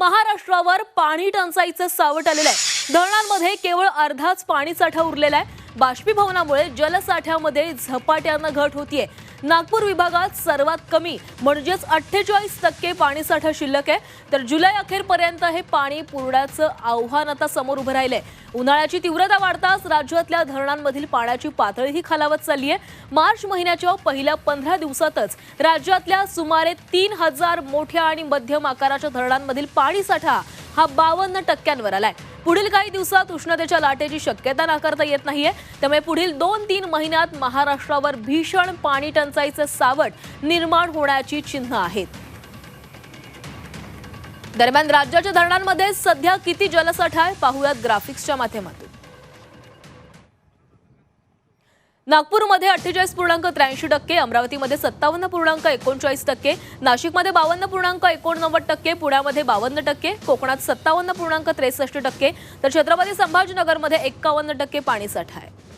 महाराष्ट्रावर पाणी टंचाईचं सावट आलेलं आहे. धरणांमध्ये केवळ अर्धाच पाणी साठा उरलेला आहे. बाष्पीभवनामुळे जलसाठ्यामध्ये झपाट्यानं घट होतीये. नागपूर विभागात सर्वात कमी म्हणजेच अठ्ठेचाळीस टक्के पाणीसाठा शिल्लक आहे. तर जुलै अखेरपर्यंत हे पाणी पुरण्याचं आव्हान आता समोर उभं राहिलंय. उन्हाळ्याची तीव्रता वाढताच राज्यातल्या धरणांमधील पाण्याची पातळीही खालावत चालली आहे मार्च महिन्याच्या पहिल्या पंधरा दिवसातच राज्यातल्या सुमारे तीन हजार मोठ्या आणि मध्यम आकाराच्या धरणांमधील पाणीसाठा हा बावन्न टक्क्यांवर आलाय. पुढील काही दिवसात उष्णतेच्या लाटेची शक्यता नाकारता येत नाहीये. त्यामुळे पुढील दोन तीन महिन्यात महाराष्ट्रावर भीषण पाणी टंचाईचं सावट निर्माण होण्याची चिन्ह आहेत. दरम्यान राज्याच्या धरणांमध्ये सध्या किती जलसाठा आहे? पाहूयात ग्राफिक्सच्या माध्यमातून. नागपूरमध्ये अठ्ठेचाळीस पूर्णांक त्र्याऐंशी टक्के अमरावतीमध्ये सत्तावन्न पूर्णांक एकोणचाळीस टक्के नाशिकमध्ये बावन्न पूर्णांक एकोणनव्वद टक्के पुण्यामध्ये बावन्न टक्के कोकणात सत्तावन्न पूर्णांक त्रेसष्ट टक्के तर छत्रपती संभाजीनगरमध्ये एक्कावन्न टक्के पाणीसाठा आहे.